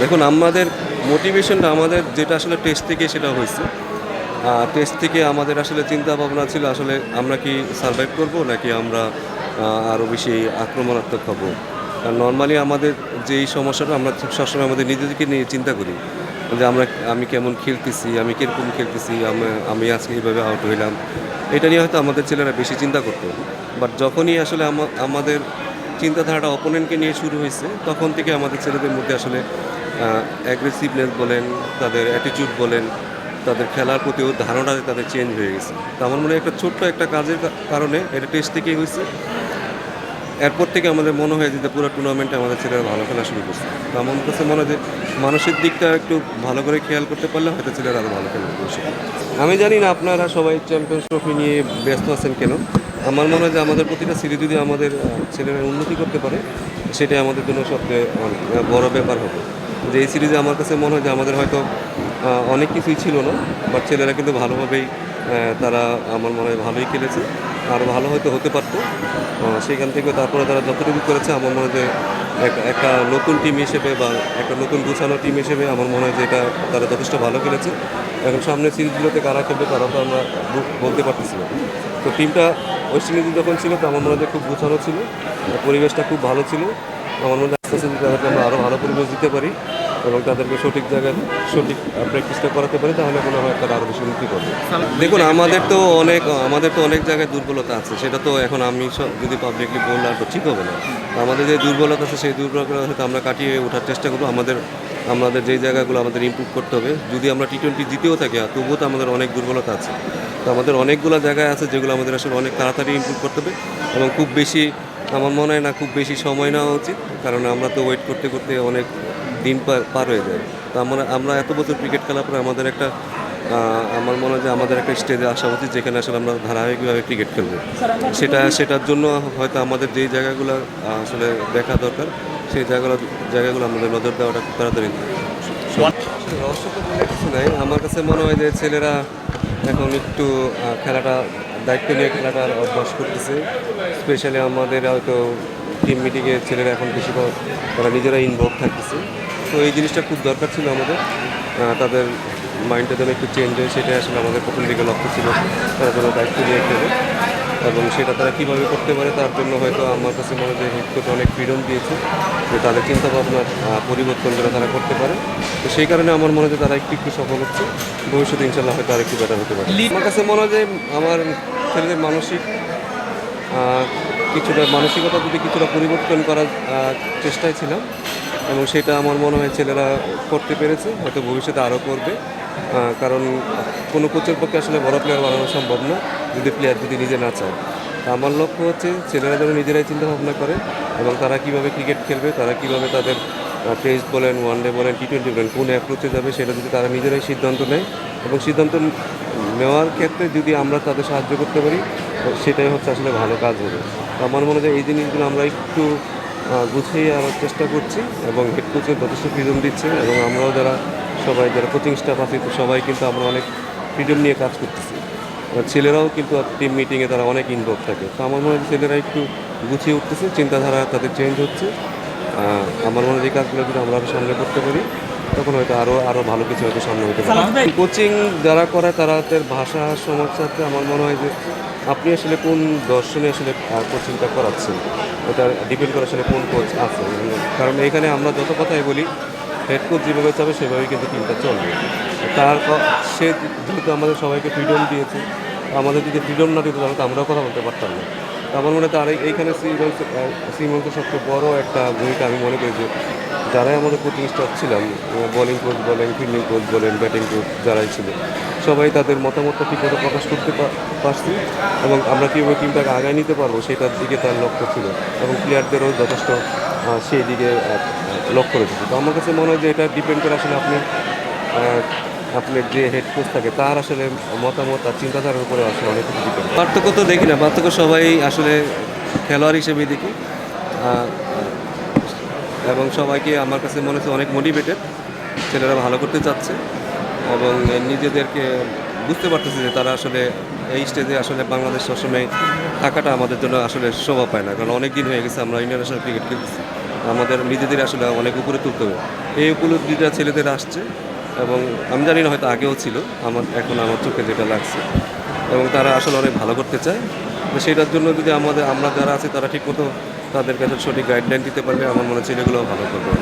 দেখুন, আমাদের মোটিভেশনটা আমাদের যেটা আসলে টেস্ট থেকে সেটা হয়েছে। টেস্ট থেকে আমাদের আসলে চিন্তা ভাবনা ছিল আসলে আমরা কি সার্ভাইভ করব নাকি আমরা আরও বেশি আক্রমণাত্মক হব। কারণ নর্মালি আমাদের যেই সমস্যাটা, আমরা সবসময় আমাদের নিজেদেরকে নিয়ে চিন্তা করি যে আমরা আমি কেমন খেলতেছি, আমি কীরকম খেলতেছি, আমি- আমি আজকে এইভাবে আউট হইলাম। এটা নিয়ে হয়তো আমাদের ছেলেরা বেশি চিন্তা করতো। বাট যখনই আসলে আমাদের চিন্তাধারাটা অপোনেন্টকে নিয়ে শুরু হয়েছে, তখন থেকে আমাদের ছেলেদের মধ্যে আসলে অ্যাগ্রেসিভনেস বলেন, তাদের অ্যাটিটিউড বলেন, তাদের খেলার প্রতি ওর ধারণাটা তাদের চেঞ্জ হয়ে গেছে। তো আমার মনে হয় একটা ছোট্ট একটা কাজের কারণে এটা টেস্ট থেকেই হয়েছে। এরপর থেকে আমাদের মনে হয় যে পুরো টুর্নামেন্টে আমাদের ছেলেরা ভালো খেলা শুরু করছে। তো আমার কাছে মনে হয় যে মানসিক দিকটা একটু ভালো করে খেয়াল করতে পারলে হয়তো ছেলেরা আরও ভালো খেলবে ভবিষ্যতে। আমি জানি না আপনারা সবাই চ্যাম্পিয়ন্স ট্রফি নিয়ে ব্যস্ত আছেন কেন? আমার মনে হয় যে আমাদের প্রতিটা সিরিজ যদি আমাদের ছেলেরা উন্নতি করতে পারে, সেটাই আমাদের জন্য সবচেয়ে বড় ব্যাপার হবে। যে এই সিরিজে আমার কাছে মনে হয় যে আমাদের হয়তো অনেক কিছুই ছিল না বাট ছেলেরা কিন্তু ভালোভাবেই তারা আমার মনে হয় ভালোই খেলেছে। আর ভালো হয়তো হতে পারতো। সেখান থেকে তারপরে তারা যতটুকু করেছে, আমার মনে হয় যে এক- একটা নতুন টিম হিসেবে বা একটা নতুন গুছানো টিম হিসেবে আমার মনে হয় যে এটা তারা যথেষ্ট ভালো খেলেছে। এখন সামনের সিরিজগুলোতে কারা খেলবে তারা তো আমরা বলতে পারতেছি না। তো টিমটা ওয়েস্ট ইন্ডিজ যখন ছিল, তো আমার মনে হয় খুব গুছানো ছিল, পরিবেশটা খুব ভালো ছিল। আমার মনে হয় আস্তে আস্তে পরিবেশ দিতে পারি এবং তাদেরকে সঠিক জায়গায় সঠিক প্র্যাকটিসটা করাতে পারি, তাহলে মনে হয় তারা আরও বেশি উন্নতি করবে। দেখুন, আমাদের তো অনেক আমাদের তো অনেক জায়গায় দুর্বলতা আছে, সেটা তো এখন আমি যদি পাবলিকলি বললাম তো ঠিক হবে না। আমাদের যে দুর্বলতা আছে, সেই দুর্বলতা হয়তো আমরা কাটিয়ে ওঠার চেষ্টা করব। আমাদের আমাদের যেই জায়গাগুলো আমাদের ইমপ্রুভ করতে হবে, যদি আমরা টি টোয়েন্টি জিতেও থাকি, আর তবুও তো আমাদের অনেক দুর্বলতা আছে। তো আমাদের অনেকগুলো জায়গায় আছে, যেগুলো আমাদের আসলে অনেক তাড়াতাড়ি ইমপ্রুভ করতে হবে এবং খুব বেশি আমার মনে হয় না খুব বেশি সময় নেওয়া উচিত, কারণ আমরা তো ওয়েট করতে করতে অনেক দিন পার হয়ে যায়। তো আমরা আমরা এত বছর ক্রিকেট খেলার পরে আমাদের একটা আমার মনে হয় যে আমাদের একটা স্টেজে আসা উচিত যেখানে আসলে আমরা ধারাবাহিকভাবে ক্রিকেট খেলব। সেটা, সেটার জন্য হয়তো আমাদের যেই জায়গাগুলো আসলে দেখা দরকার, সেই জায়গাগুলো জায়গাগুলো আমাদের নজর দেওয়াটা খুব তাড়াতাড়ি। রহস্য নাই। আমার কাছে মনে হয় যে ছেলেরা এখন একটু খেলাটা দায়িত্ব নিয়ে খেলাটার অভ্যাস করতেছে। স্পেশালি আমাদের হয়তো টিম মিটিংয়ে ছেলেরা এখন বেশিরভাগ তারা নিজেরা ইনভলভ থাকতেছে। তো এই জিনিসটা খুব দরকার ছিল আমাদের। তাদের মাইন্ডটা যেন একটু চেঞ্জ হয় সেটাই আসলে আমাদের প্রথম দিকে লক্ষ্য ছিল। তারা যেন দায়িত্ব নিয়ে খেলে। এবং সেটা তারা কীভাবে করতে পারে তার জন্য হয়তো আমার কাছে মনে হয় যে হেড কোচ অনেক ফ্রিডম দিয়েছে যে তাদের চিন্তা ভাবনার পরিবর্তন যেন তারা করতে পারে। তো সেই কারণে আমার মনে হয় যে তারা একটু একটু সফল হচ্ছে। ভবিষ্যতে ইনশাল্লাহ হয়তো আর একটু বেটার হতে পারে। আমার কাছে মনে হয় যে আমার ছেলেদের মানসিক কিছুটা মানসিকতা যদি কিছুটা পরিবর্তন করার চেষ্টায় ছিলাম এবং সেটা আমার মনে হয় ছেলেরা করতে পেরেছে, হয়তো ভবিষ্যতে আরও করবে। কারণ কোনো কোচের পক্ষে আসলে বড় প্লেয়ার বানানো সম্ভব না, যদি প্লেয়ার যদি নিজে না চায়। আমার লক্ষ্য হচ্ছে ছেলেরা যেন নিজেরাই চিন্তা ভাবনা করে এবং তারা কীভাবে ক্রিকেট খেলবে, তারা কীভাবে তাদের টেস্ট বলেন ওয়ান ডে বলেন টি টোয়েন্টি বলেন, কোন অ্যাপ্রোচে যাবে, সেটা যদি তারা নিজেরাই সিদ্ধান্ত নেয় এবং সিদ্ধান্ত নেওয়ার ক্ষেত্রে যদি আমরা তাদের সাহায্য করতে পারি সেটাই হচ্ছে আসলে ভালো কাজ হবে। আমার মনে হয় এই জিনিসগুলো আমরা একটু গুছিয়ে আনার চেষ্টা করছি এবং হেড কোচের যথেষ্ট ফ্রিডম দিচ্ছে এবং আমরাও যারা সবাই, যারা কোচিং স্টাফ আছি, তো সবাই কিন্তু আমরা অনেক ফ্রিডম নিয়ে কাজ করতেছি। ছেলেরাও কিন্তু টিম মিটিংয়ে তারা অনেক ইনভলভ থাকে। তো আমার মনে হয় ছেলেরা একটু গুছিয়ে উঠতেছে, চিন্তাধারা তাদের চেঞ্জ হচ্ছে। আমার মনে হয় যে কাজগুলো কিন্তু আমরা সামনে করতে পারি তখন হয়তো আরও আরও ভালো কিছু হয়তো সামনে হতে পারে। কোচিং যারা করে তারা তাদের ভাষা সমস্যাতে আমার মনে হয় যে আপনি আসলে কোন দর্শনে আসলে কোচিংটা করাচ্ছেন? ওটা ডিপেন্ড করে আসলে কোন কোচ আছে? কারণ এখানে আমরা যত কথাই বলি হেড কোচ যেভাবে চাবে সেভাবেই কিন্তু টিমটা চলবে। তার সে যেহেতু আমাদের সবাইকে ফ্রিডম দিয়েছে আমাদের যদি ফ্রিডম না দিত তাহলে তো আমরাও কথা বলতে পারতাম না। আমার মনে হয় তার এই- এইখানে শ্রীমন্ত সবচেয়ে বড় একটা ভূমিকা আমি মনে করি যে যারাই আমাদের কোচিং স্টাফ ছিলাম বোলিং কোচ বলেন ফিল্ডিং কোচ বলেন ব্যাটিং কোচ যারাই ছিল, সবাই তাদের মতামতটা ঠিকমতো প্রকাশ করতে পারছি এবং আমরা কীভাবে টিমটাকে আগায় নিতে পারব সেটার দিকে তার লক্ষ্য ছিল এবং প্লেয়ারদেরও যথেষ্ট সেই দিকে লক্ষ্য রেখেছে। তো আমার কাছে মনে হয় যে এটা ডিপেন্ড করে আসলে আপনি আপনার যে হেড কোচ থাকে, তার আসলে মতামত আর চিন্তাধারার উপরে আসলে অনেক কিছু ডিপেন্ড পার্থক্য তো দেখি না, পার্থক্য সবাই আসলে খেলোয়াড় হিসেবেই দেখি। এবং সবাইকে আমার কাছে মনে হচ্ছে অনেক মোটিভেটেড ছেলেরা ভালো করতে চাচ্ছে এবং নিজেদেরকে বুঝতে পারতেছে যে তারা আসলে এই স্টেজে আসলে বাংলাদেশ সবসময় থাকাটা আমাদের জন্য আসলে শোভা পায় না। কারণ অনেক দিন হয়ে গেছে আমরা ইন্টারন্যাশনাল ক্রিকেট খেলতেছি। আমাদের নিজেদের আসলে অনেক উপরে তুলতে হবে। এই উপলব্ধিটা ছেলেদের আসছে এবং আমি জানি না হয়তো আগেও ছিল, আমার এখন আমার চোখে যেটা লাগছে। এবং তারা আসলে অনেক ভালো করতে চায়। সেটার জন্য যদি আমাদের, আমরা যারা আছি তারা ঠিক মতো তাদের কাছে সঠিক গাইডলাইন দিতে পারলে আমার মনে হচ্ছে এগুলো ভালো করবে।